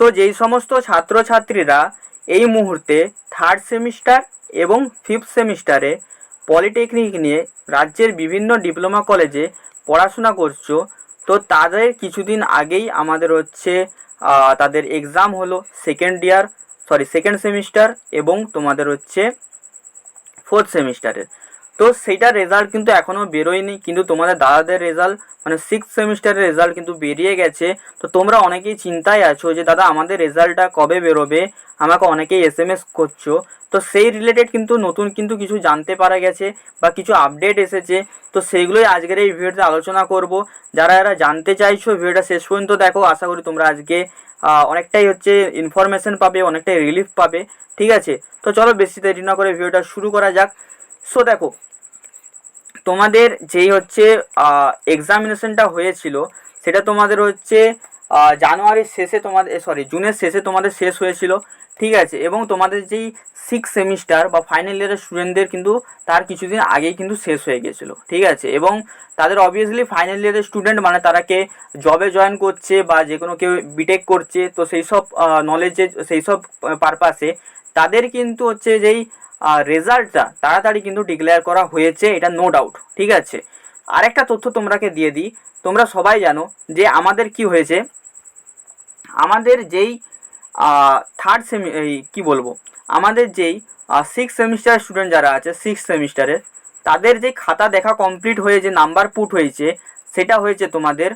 So যেই সমস্ত ছাত্রছাত্রীরা এই মুহূর্তে থার্ড সেমিস্টার এবং ফিফথ সেমিস্টারে পলিটেকনিক নিয়ে রাজ্যের বিভিন্ন ডিপ্লোমা কলেজে পড়াশোনা করছ, তো তাদের কিছুদিন আগেই আমাদের হচ্ছে তাদের এক্সাম হলো second year sorry second semester এবং তোমাদের হচ্ছে ফোর্থ সেমিস্টারের তো সেইটার রেজাল্ট কিন্তু এখনও বেরোয়নি, কিন্তু তোমাদের দাদাদের রেজাল্ট মানে সিক্স সেমিস্টারের রেজাল্ট কিন্তু বেরিয়ে গেছে। তো তোমরা অনেকেই চিন্তায় আছো যে, দাদা, আমাদের রেজাল্টটা কবে বেরোবে? আমাকে অনেকেই এস এম এস করছ। তো সেই রিলেটেড কিন্তু নতুন কিন্তু কিছু জানতে পারা গেছে বা কিছু আপডেট এসেছে। তো সেইগুলোই আজকের এই ভিডিওতে আলোচনা করব। যারা যারা জানতে চাইছো ভিডিওটা শেষ পর্যন্ত দেখো, আশা করি তোমরা আজকে অনেকটাই হচ্ছে ইনফরমেশন পাবে, অনেকটাই রিলিফ পাবে। ঠিক আছে? তো চলো বেশি দেরি না করে ভিডিওটা শুরু করা যাক। সো দেখো তোমাদের যেই হচ্ছে এক্সামিনেশনটা হয়েছিল, সেটা তোমাদের হচ্ছে জানুয়ারির শেষে তোমাদের সরি জুনের শেষে তোমাদের শেষ হয়েছিল, ঠিক আছে? এবং তোমাদের যেই সিক্স সেমিস্টার বা ফাইনাল ইয়ারের স্টুডেন্টদের কিন্তু তার কিছুদিন আগেই কিন্তু শেষ হয়ে গেছিল, ঠিক আছে? এবং তাদের অবভিয়াসলি ফাইনাল ইয়ারের স্টুডেন্ট মানে তারা কে জবে জয়েন করছে বা যে কোনো কেউ বিটেক করছে, তো সেই সব নলেজে সেই সব পারপাসে তাদের কিন্তু হচ্ছে যেই রেজাল্টটা তাড়াতাড়ি কিন্তু ডিক্লেয়ার করা হয়েছে, এটা নো ডাউট ঠিক আছে? আরেকটা তথ্য তোমরাকে দিয়ে দিই, তোমরা সবাই জানো যে আমাদের কি হয়েছে? আমাদের যেই থার্ড সেমি এই কী বলব? আমাদের যেই সিক্স সেমিস্টার স্টুডেন্ট যারা আছে সিক্স সেমিস্টারের তাদের যে খাতা দেখা কমপ্লিট হয়ে যে নাম্বার পুট হয়েছে, সেটা হয়েছে তোমাদের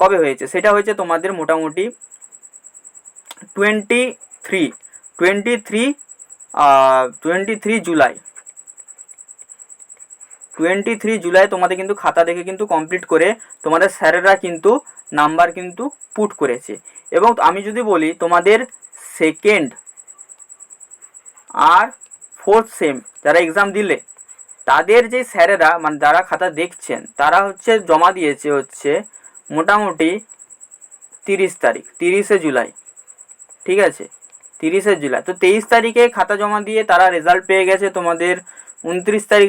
কবে হয়েছে? সেটা হয়েছে তোমাদের মোটামুটি twenty three twenty three twenty three July. Twenty three July তোমাদের কিন্তু খাতা দেখে কিন্তু কমপ্লিট করে তোমাদের স্যারেরা কিন্তু নাম্বার কিন্তু পুট করেছে। এবং আমি যদি বলি তোমাদের সেকেন্ড আর ফোর্থ সেম যারা এক্সাম দিলে, তাদের যে স্যারেরা মানে যারা খাতা দেখছেন, তারা হচ্ছে জমা দিয়েছে হচ্ছে মোটামুটি তিরিশ তারিখ, তিরিশে জুলাই। ঠিক আছে? তিরিশে জুলাই। তো তেইশ তারিখে খাতা জমা দিয়ে তারা রেজাল্ট পেয়ে গেছে। তোমাদের উনত্রিশ তারিখ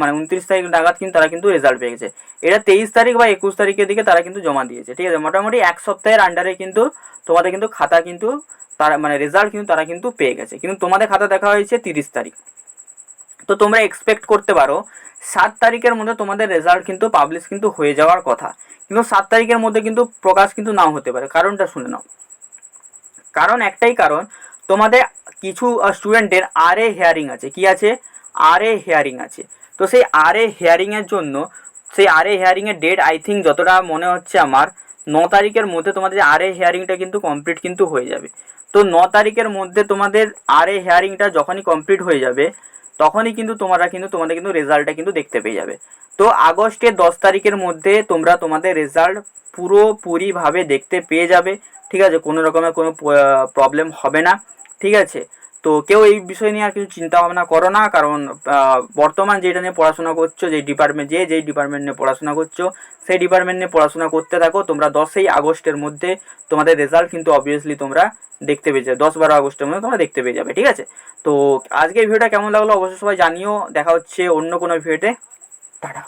মানে উনত্রিশ তারিখ নাগাদ কিন্তু তারা কিন্তু রেজাল্ট পেয়ে গেছে। এটা তেইশ তারিখ বা একুশ তারিখের দিকে তারা কিন্তু জমা দিয়েছে। ঠিক আছে? মোটামুটি এক সপ্তাহের আন্ডারে কিন্তু তোমাদের কিন্তু খাতা কিন্তু তারা মানে রেজাল্ট কিন্তু তারা কিন্তু পেয়ে গেছে। কিন্তু তোমাদের খাতা দেখা হয়েছে তিরিশ তারিখ। তো তোমরা এক্সপেক্ট করতে পারো, সাত তারিখের মধ্যে তোমাদের রেজাল্ট কিন্তু পাবলিশ কিন্তু হয়ে যাওয়ার কথা। কিন্তু সাত তারিখের মধ্যে কিন্তু প্রকাশ কিন্তু নাও হতে পারে। কারণটা শুনে নাও। কারণ একটাই কারণ, তোমাদের কিছু স্টুডেন্টের আর এ হেয়ারিং আছে। কি আছে? আর এ হেয়ারিং আছে। তো সেই আর এ হেয়ারিংয়ের জন্য, সেই আর এ হেয়ারিংয়ের ডেট আই থিঙ্ক যতটা মনে হচ্ছে আমার ন তারিখের মধ্যে তোমাদের আর এ হেয়ারিংটা কিন্তু কমপ্লিট কিন্তু হয়ে যাবে। তো ন তারিখের মধ্যে তোমাদের আর এ হেয়ারিংটা যখনই কমপ্লিট হয়ে যাবে, তখনই কিন্তু তোমরা কিন্তু, তোমাদের কিন্তু রেজাল্টটা কিন্তু দেখতে পেয়ে যাবে। তো আগস্টের দশ তারিখের মধ্যে তোমরা তোমাদের রেজাল্ট পুরোপুরিভাবে দেখতে পেয়ে যাবে, ঠিক আছে? কোনো রকমের কোনো প্রবলেম হবে না, ঠিক আছে? তো কেউ এই বিষয় নিয়ে আর কিছু চিন্তা ভাবনা করো না, কারণ বর্তমান যেটা নিয়ে পড়াশোনা করছ, যে ডিপার্টমেন্ট যে যেই ডিপার্টমেন্ট নিয়ে পড়াশোনা করছ, সেই ডিপার্টমেন্ট নিয়ে পড়াশোনা করতে থাকো। তোমরা দশই আগস্টের মধ্যে তোমাদের রেজাল্ট কিন্তু অবভিয়াসলি তোমরা দেখতে পেয়ে যাবে। দশ বারো আগস্টের মধ্যে তোমরা দেখতে পেয়ে যাবে, ঠিক আছে? তো আজকে ভিডিওটা কেমন লাগল অবশ্যই সবাই জানিও। দেখা হচ্ছে অন্য কোনো ভিডিওতে টাটা।